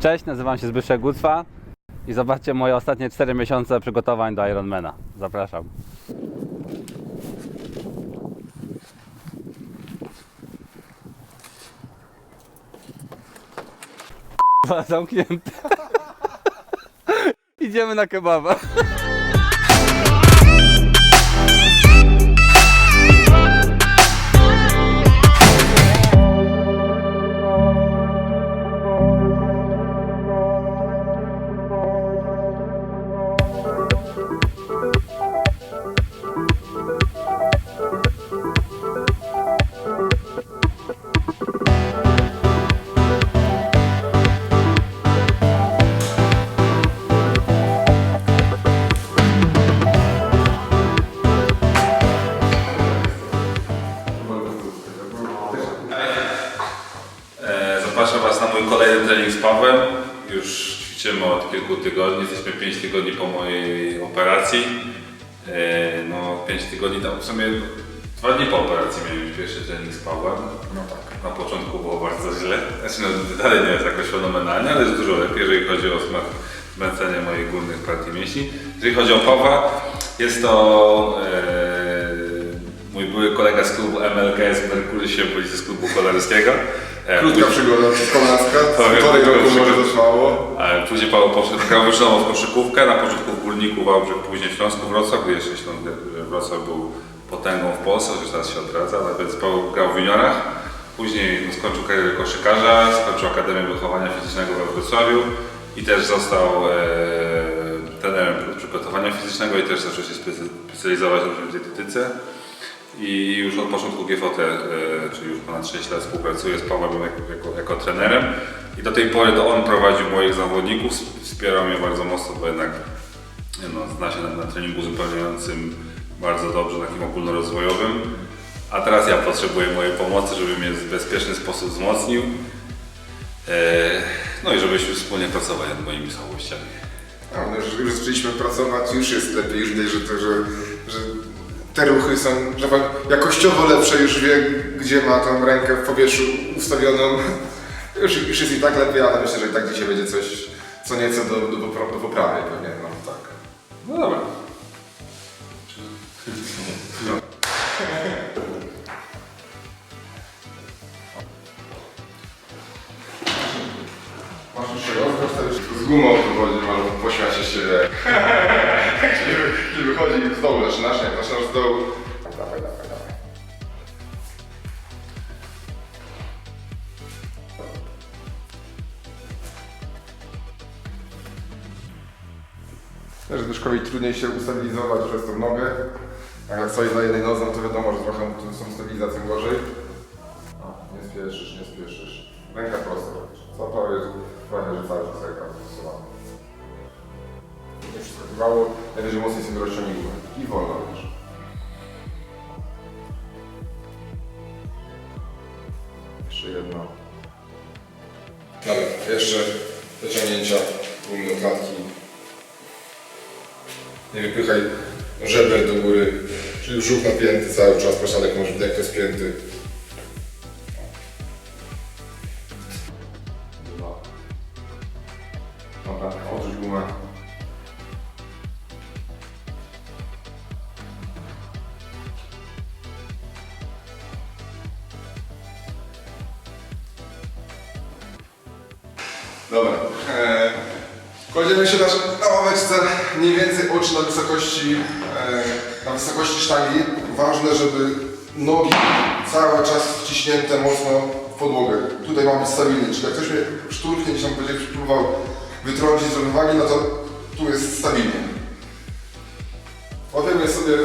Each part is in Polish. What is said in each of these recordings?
Cześć, nazywam się Zbyszek Gucwa i zobaczcie moje ostatnie 4 miesiące przygotowań do Ironmana. Zapraszam. Zamknięte. Idziemy na kebaba. Z Pawłem. Już ćwiczymy od kilku tygodni, jesteśmy 5 tygodni po mojej operacji. E, No 5 tygodni, tam w sumie dwa dni po operacji miałem pierwszy trening z Pawłem. No tak, na początku było bardzo źle. Znaczy no, dalej nie jest jakoś fenomenalnie, ale jest dużo lepiej, jeżeli chodzi o smak zmęcenie moich górnych partii mięśni. Jeżeli chodzi o Pawła, jest to e, mój były kolega z klubu MLKS w Merkurysie, policji z klubu kolarskiego. E, Krótka przygoda przez Kolarska, Powiem, półtorej roku może przygoda. trwało. Później Paweł poszedł, wyczynowo w koszykówkę, na początku w Górniku Wałbrzych, później w Śląsku Wrocław, gdy jeszcze Śląsk, Wrocław był potęgą w Polsce, chociaż teraz się odradza, ale więc Paweł grał w juniorach. Później no, skończył karierę koszykarza, skończył Akademię Wychowania Fizycznego we Wrocławiu i też został e, trenerem przygotowania fizycznego i też zaczął się specjalizować w dietetyce. I już od początku GFOT, e, czyli już ponad 6 lat współpracuję z Pawłem jako, jako, trenerem. I do tej pory to on prowadził moich zawodników, wspierał mnie bardzo mocno, bo jednak no, zna się na, na treningu uzupełniającym bardzo dobrze, takim ogólnorozwojowym. A teraz ja potrzebuję mojej pomocy, żeby mnie w bezpieczny sposób wzmocnił. E, no i żebyśmy wspólnie pracowali nad moimi słabościami. A, no, już, już zaczęliśmy pracować, już jest lepiej, już że, to, że, że te ruchy są że jakościowo lepsze, już wie, gdzie ma tą rękę w powietrzu ustawioną. Już, już jest i tak lepiej, ale myślę, że i tak dzisiaj będzie coś, co nieco do, do, popra- do poprawy pewnie, no tak. No dobra. Masz jeszcze rozgłos, to już z gumą tu chodzi, albo pośmiać się z siebie. Kiedy, kiedy wychodzi z dołu, zaczynasz, nie, zaczynasz z dołu. Dawaj, dawaj, dawaj. Też Zbyszkowi trudniej się ustabilizować przez tą nogę. Jak stoi na jednej nodze, no to wiadomo, że trochę tu tą stabilizacją gorzej. O, nie spieszysz. Nie przeskakiwało, najwyżej mocniej sobie rozciągnij górę. I wolno również. Jeszcze jedno. Dobra, jeszcze wyciągnięcia główne klatki. Nie wypychaj żeber do góry, czyli brzuch napięty cały czas, pośladek może widać, jak to jest spięty. Dobra. Eee, kładziemy się na, na ławeczce, mniej więcej oczy na wysokości, e, na wysokości sztangi. Ważne, żeby nogi cały czas wciśnięte mocno w podłogę. Tutaj ma być stabilny, czyli jak ktoś mnie szturchnie gdzieś tam będzie próbował wytrącić z równowagi, no to tu jest stabilnie. Łapiemy sobie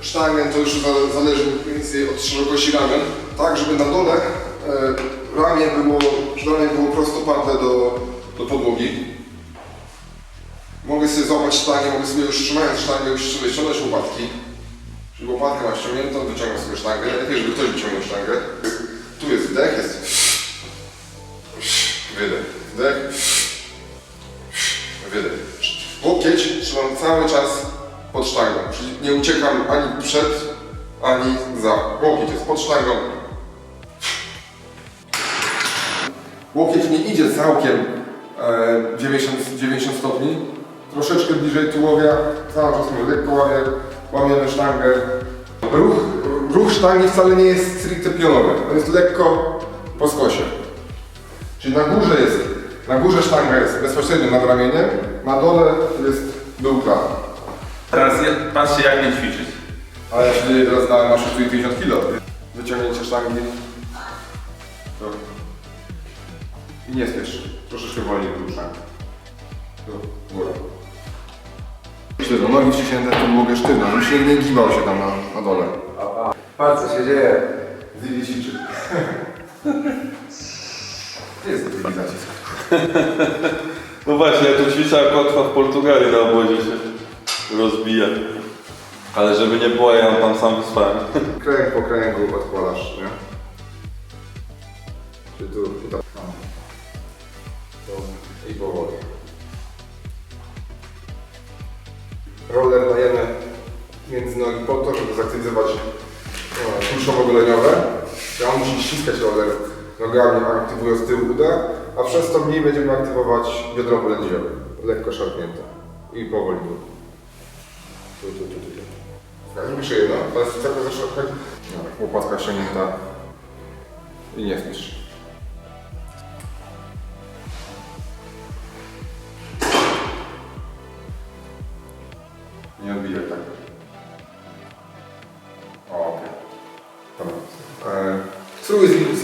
sztangę, to już za- zależy mniej więcej od szerokości ramion, tak żeby na dole e, ramię było, ramię było do, do podłogi. Mogę sobie złapać sztangę, mogę sobie już trzymając sztangę już sobie ściągnąć łopatki. Czyli łopatkę mam ściągniętą, wyciągam sobie sztangę. Najlepiej, żeby ktoś wyciągnął sztangę. Tu jest wdech, jest wydech. Wdech, wydech. Łokieć trzymam cały czas pod sztangą, czyli nie uciekam ani przed, ani za. Łokieć jest pod sztangą. Łokieć nie idzie całkiem 90, 90 stopni. Troszeczkę bliżej tułowia, cały czas mówię, lekko łamie, łamiemy sztangę. Ruch, ruch sztangi wcale nie jest stricte pionowy, on jest lekko po skosie. Czyli na górze jest, na górze sztanga jest bezpośrednio nad ramieniem, na dole jest dół. Teraz patrzcie jak mnie ćwiczyć. Ale ja się teraz na, na 650 kg. Wyciągnięcie sztangi. To. I nie spiesz. Troszeczkę wolniej do sztangi. Do góra. Sztywno, nogi wciśnięte, to mogę sztywno, żebym się nie gibał się tam na, na dole. Patrz co się dzieje. Zili. Gdzie jest ten zacisk? No właśnie, ja tu ćwiczę jak łatwa w Portugalii na obozie się rozbija. Ale żeby nie było, ja ją tam sam wysłałem. Kręg po kręgu odkładasz, nie? Czy tu, tu tak. I powoli. Roller dajemy między nogi po to, żeby zaktywizować e, kulszowo-goleniowe. Ja musi ściskać roller nogami, aktywując tył uda, a przez to mniej będziemy aktywować biodro lędźwiowe. Lekko szarpnięte. I powoli tu. Tu, tu, tu, tu. zrobisz jedno, to jest cały zaszczepek. No, łopatka i nie spisz.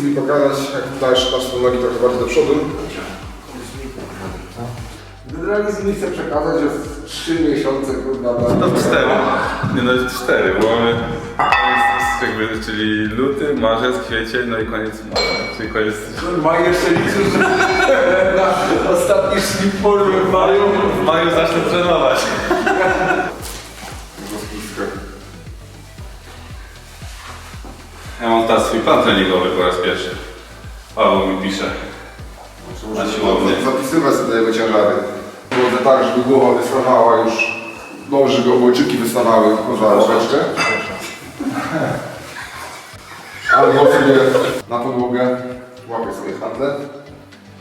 Sobie pokazać, jak dasz swoje nogi trochę bardziej do przodu. Generalnie z chcę przekazać, że w 3 miesiące kurwa. No w cztery. Nie no w cztery, bo mamy jest jakby, czyli luty, marzec, kwiecień, no i koniec maja. Czyli koniec Ma jeszcze liczysz, że na ostatni szlip w maju. w maju zacznę trenować. Ja mam teraz swój plan treningowy po raz pierwszy. Paweł mi pisze. Na siłownię. Zapisywać sobie jego ciężary. Było tak, żeby głowa wystawała już, dobrze, żeby obojczyki wystawały poza ławeczkę. Albo sobie na podłogę łapię sobie handlę.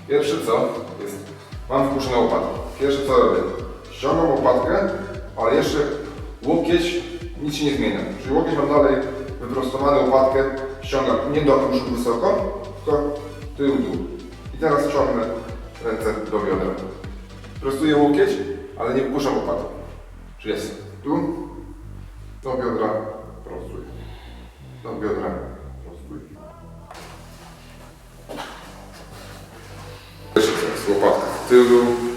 Pierwsze co jest, mam wpuszczone łopatki. Pierwsze co robię, ściągam łopatkę, ale jeszcze łokieć nic się nie zmienia. Czyli łokieć mam dalej wyprostowany łopatkę, ściągam nie do brzuchu wysoko, tylko tył dół. I teraz ciągnę ręce do biodra. Prostuję łokieć, ale nie puszczam łopatki. Czyli jest tu, do biodra, prostuję. Do biodra, prostuję. Jeszcze teraz łopatka w tyłu. O,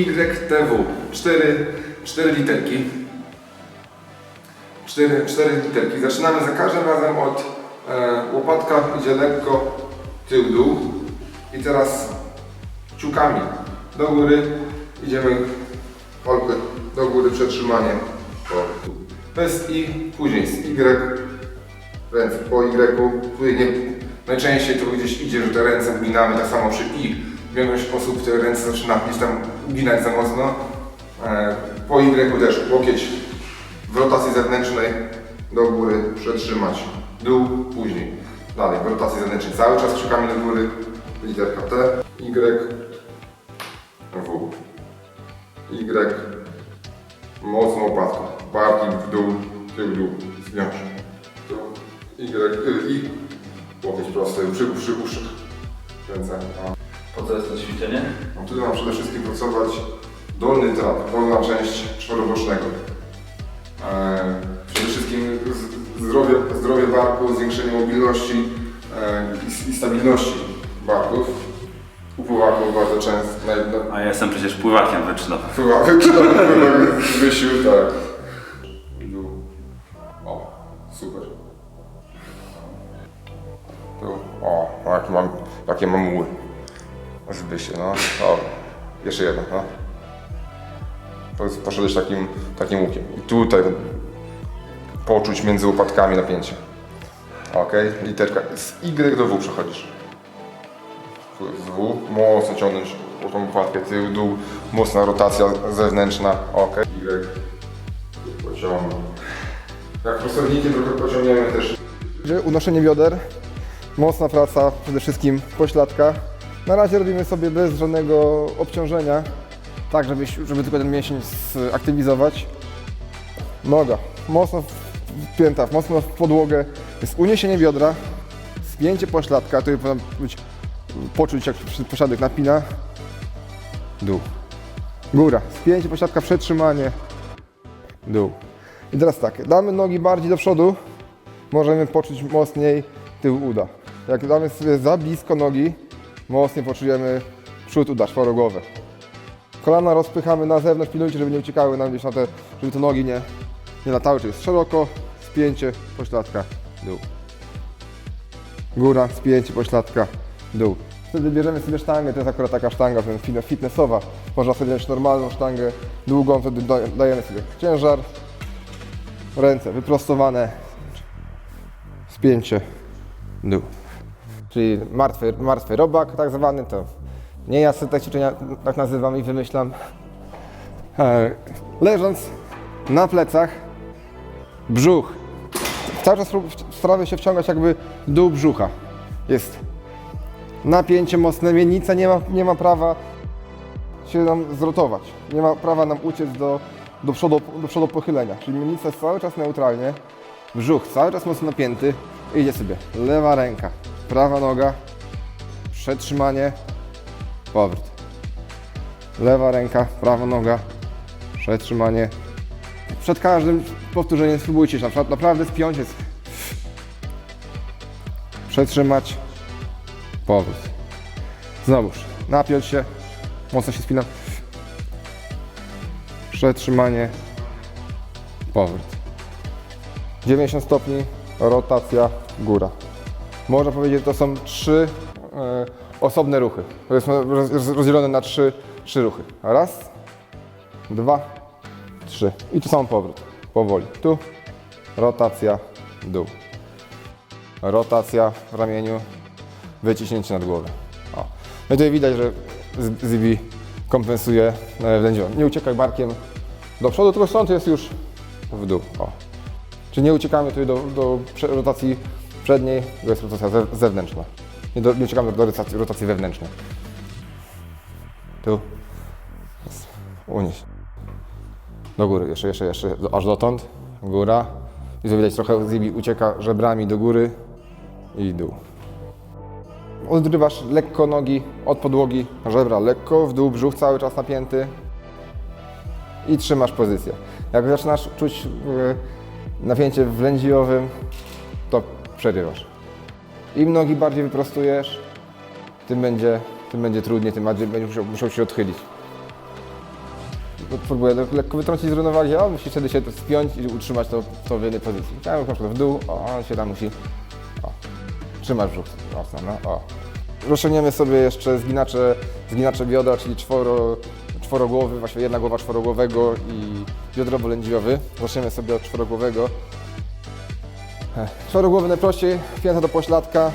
YTW. Cztery, cztery literki. Cztery, cztery literki. Zaczynamy za każdym razem od e, łopatka, idzie lekko tył dół. I teraz ciukami do góry idziemy palpy do góry tu. To jest I, później z Y, ręce po Y. Tutaj nie, najczęściej to gdzieś idzie, że te ręce uginamy, tak samo przy I. W jakiś sposób te ręce zaczyna gdzieś tam uginać za mocno. E, po Y też łokieć w rotacji zewnętrznej do góry przetrzymać. Dół później. Dalej, w rotacji zewnętrznej cały czas kciukami do góry. Literka T, Y, W. Y. Mocno łopatką. Barki w dół, tył dół. Zwiąż. Tu. Y, y, I. Łokieć prosty, przy, przy uszach. Ręce. O. Po co jest to ćwiczenie? No, tu mam przede wszystkim pracować dolny trap, dolna część czworobocznego. E, przede wszystkim z- zdrowie, zdrowie barku, zwiększenie mobilności e, i, i stabilności barków. U pływaków bardzo często, na jedno, A ja jestem przecież pływakiem wyczynowym. pływa, pływa, wysił, tak. Dół. O, super. Tu, o, o jakie mam, jakie mam muły. Zbysie, no. O, jeszcze jedno, no. Poszedłeś takim, takim łukiem. I tutaj poczuć między łopatkami napięcie. Ok, literka. Z Y do W przechodzisz. Jest W, mocno ciągnąć tą łopatkę tył, dół, mocna rotacja zewnętrzna. Ok, Y. Tu pociągnął. Jak prostownikiem trochę pociągniemy też. Unoszenie bioder, mocna praca, przede wszystkim pośladka. Na razie robimy sobie bez żadnego obciążenia, tak żeby, żeby tylko ten mięsień zaktywizować. Noga, mocno wpięta, mocno w podłogę. Jest uniesienie biodra, spięcie pośladka, tu powinno być, poczuć jak pośladek napina. Dół. Góra, spięcie pośladka, przetrzymanie. Dół. I teraz tak, damy nogi bardziej do przodu, możemy poczuć mocniej tył uda. Jak damy sobie za blisko nogi, mocniej poczujemy przód uda, czworogłowy. Kolana rozpychamy na zewnątrz, pilnujcie, żeby nie uciekały nam gdzieś na te, żeby te nogi nie, nie latały, czyli jest szeroko, spięcie, pośladka, dół. Góra, spięcie, pośladka, dół. Wtedy bierzemy sobie sztangę, to jest akurat taka sztanga fitnessowa. Można sobie wziąć normalną sztangę, długą, wtedy da- dajemy sobie ciężar, ręce wyprostowane, spięcie, dół. Czyli martwy, martwy robak tak zwany, to nie ja sobie te ćwiczenia tak nazywam i wymyślam. E, Leżąc na plecach, brzuch. Cały czas staramy się wciągać jakby dół brzucha. Jest napięcie mocne, miednica nie ma, nie ma prawa się nam zrotować. Nie ma prawa nam uciec do, do, przodu, do przodu pochylenia. Czyli miednica jest cały czas neutralnie, brzuch cały czas mocno napięty. Idzie sobie lewa ręka, prawa noga, przetrzymanie, powrót. Lewa ręka, prawa noga, przetrzymanie. Przed każdym powtórzeniem spróbujcie się na naprawdę spiąć jest. Przetrzymać, powrót. Znowuż, napiąć się, mocno się spinam. Przetrzymanie, powrót. 90 stopni, rotacja, góra. Można powiedzieć, że to są trzy e, osobne ruchy. To jest roz- rozdzielone na trzy, trzy ruchy. Raz, dwa, trzy. I tu sam powrót. Powoli. Tu, rotacja, dół. Rotacja w ramieniu, wyciśnięcie nad głowę. O. No i tutaj widać, że Zibi kompensuje e, wlędzią. Nie uciekaj barkiem do przodu, tylko stąd jest już w dół. O. Czyli nie uciekamy tutaj do, do rotacji przedniej, bo jest rotacja ze- zewnętrzna. Nie, do, nie uciekamy do rotacji, rotacji wewnętrznej. Tu. Unieś. Do góry, jeszcze, jeszcze, jeszcze, aż dotąd. Góra. I tu widać trochę Zibi ucieka żebrami do góry i dół. Odrywasz lekko nogi od podłogi, żebra lekko, w dół brzuch cały czas napięty i trzymasz pozycję. Jak zaczynasz czuć e, napięcie w lędźwiowym, to przerywasz. Im nogi bardziej wyprostujesz, tym będzie, tym będzie trudniej, tym bardziej będziesz musiał, musiał się odchylić. Próbuję le- lekko wytrącić z równowagi, a on musi wtedy się spiąć i utrzymać to, to w jednej pozycji. Chciałem na przykład w dół, o, on się tam musi o, Trzymasz brzuch mocno, no o. Rozciągniemy sobie jeszcze zginacze, zginacze biodra, czyli czworo, czworogłowy, właściwie jedna głowa czworogłowego i biodrowo-lędźwiowy. Zaczniemy sobie od czworogłowego. Ech, Czworogłowy najprościej, pięta do pośladka,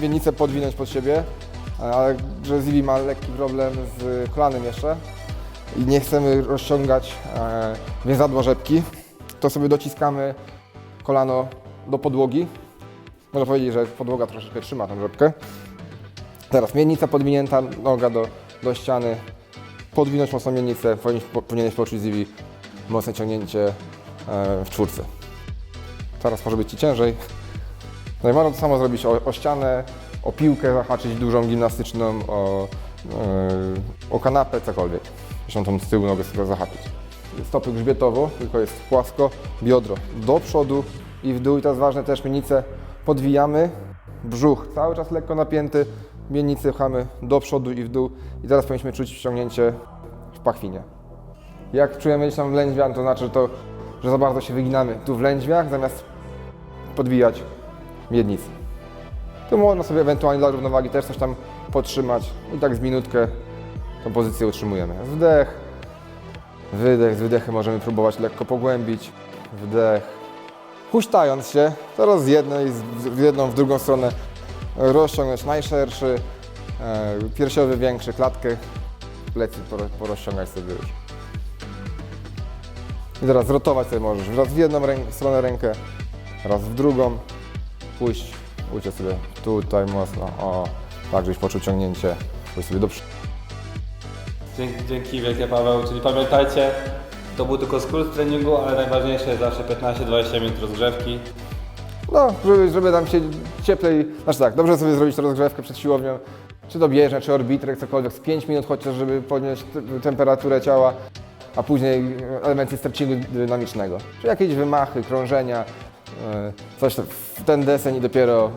miednicę podwinąć pod siebie, ale że Zivi ma lekki problem z kolanem jeszcze i nie chcemy rozciągać e, więzadła rzepki, to sobie dociskamy kolano do podłogi, można powiedzieć, że podłoga troszeczkę trzyma tą rzepkę. Teraz miednica podwinięta, noga do, do ściany. Podwinąć mocno miednicę, powinieneś, po, powinieneś poczuć Zivi mocne ciągnięcie e, w czwórce. Teraz może być Ci ciężej. No i można to samo zrobić o, o ścianę, o piłkę zahaczyć dużą gimnastyczną, o, e, o kanapę, cokolwiek. Zresztą tą z tyłu nogę sobie zahaczyć. Stopy grzbietowo, tylko jest płasko, biodro do przodu i w dół. I teraz ważne też, miednicę podwijamy, brzuch cały czas lekko napięty, miednicę pchamy do przodu i w dół. I teraz powinniśmy czuć wciągnięcie w pachwinie. Jak czujemy gdzieś tam w lędźwiach, to znaczy to, że za bardzo się wyginamy tu w lędźwiach, zamiast podwijać miednicę. Tu można sobie ewentualnie dla równowagi też coś tam podtrzymać i tak z minutkę tą pozycję utrzymujemy. Wdech, wydech, z wydechem możemy próbować lekko pogłębić, wdech. Huśtając się, teraz z jednej, z- jedną, w drugą stronę rozciągnąć najszerszy, e, piersiowy większy, klatkę, plecy poro- porozciągać sobie już. I teraz zrotować sobie możesz. Raz w jedną rę- stronę rękę, raz w drugą. Pójść, pójdzie sobie tutaj mocno. O, tak, żebyś poczuł ciągnięcie. Pójść sobie do przodu. Dzięki, dzięki wielkie Paweł, czyli pamiętajcie, to był tylko skrót treningu, ale najważniejsze jest zawsze 15-20 minut rozgrzewki. No, żeby, żeby nam się cieplej, znaczy tak, dobrze sobie zrobić rozgrzewkę przed siłownią, czy do bieżnia, czy orbitrek, cokolwiek, z 5 minut chociaż, żeby podnieść te- temperaturę ciała, a później elementy stretchingu dynamicznego, czyli jakieś wymachy, krążenia, coś w ten deseń i dopiero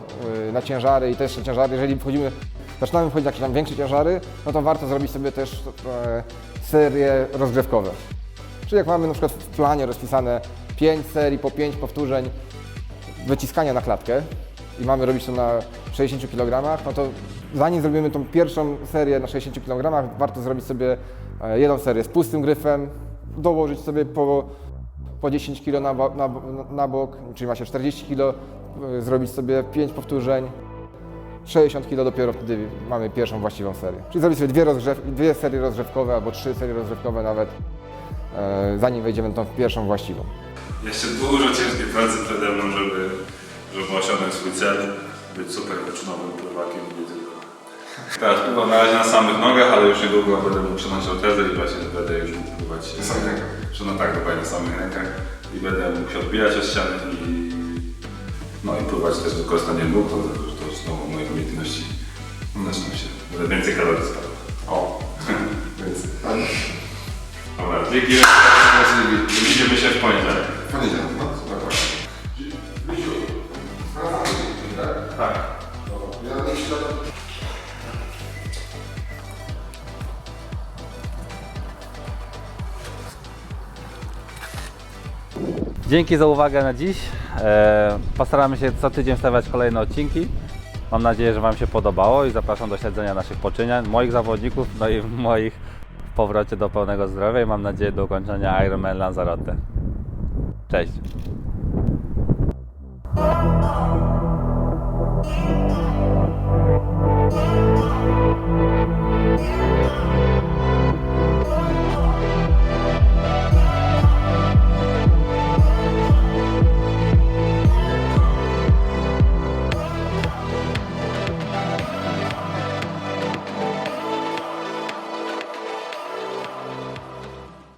yy, na ciężary i też na ciężary, jeżeli wchodzimy, zaczynamy wchodzić w jakieś tam większe ciężary, no to warto zrobić sobie też yy, serie rozgrzewkowe. Czyli jak mamy na przykład w planie rozpisane 5 serii po 5 powtórzeń, wyciskania na klatkę i mamy robić to na 60 kg, no to zanim zrobimy tą pierwszą serię na 60 kg, warto zrobić sobie e, jedną serię z pustym gryfem, dołożyć sobie po, po 10 kg na, na, na bok, czyli ma się 40 kg, zrobić sobie 5 powtórzeń, 60 kg dopiero wtedy mamy pierwszą właściwą serię. Czyli zrobić sobie dwie, rozgrzew, dwie serie rozgrzewkowe albo trzy serie rozgrzewkowe nawet, e, zanim wejdziemy tą pierwszą właściwą. Jeszcze dużo ciężkiej pracy przede mną, żeby, żeby osiągnąć swój cel, być super wyczynowym pływakiem. Teraz pływam na razie na samych nogach, ale już niedługo będę mógł przenąć ortezę i właśnie będę już mógł pływać na samych rękach? No tak, dokładnie na samych rękach. I będę mógł się odbijać od ściany i no i pływać też z wykorzystaniem nóg, to, to znowu moje umiejętności. Zaczną się, będę więcej kalorii spalał. O, więc... Dobra, dzięki. Dzięki za uwagę na dziś. E, Postaramy się co tydzień wstawiać kolejne odcinki. Mam nadzieję, że Wam się podobało i zapraszam do śledzenia naszych poczynań, moich zawodników, no i moich w powrocie do pełnego zdrowia i mam nadzieję do ukończenia Ironman Lanzarote. Cześć!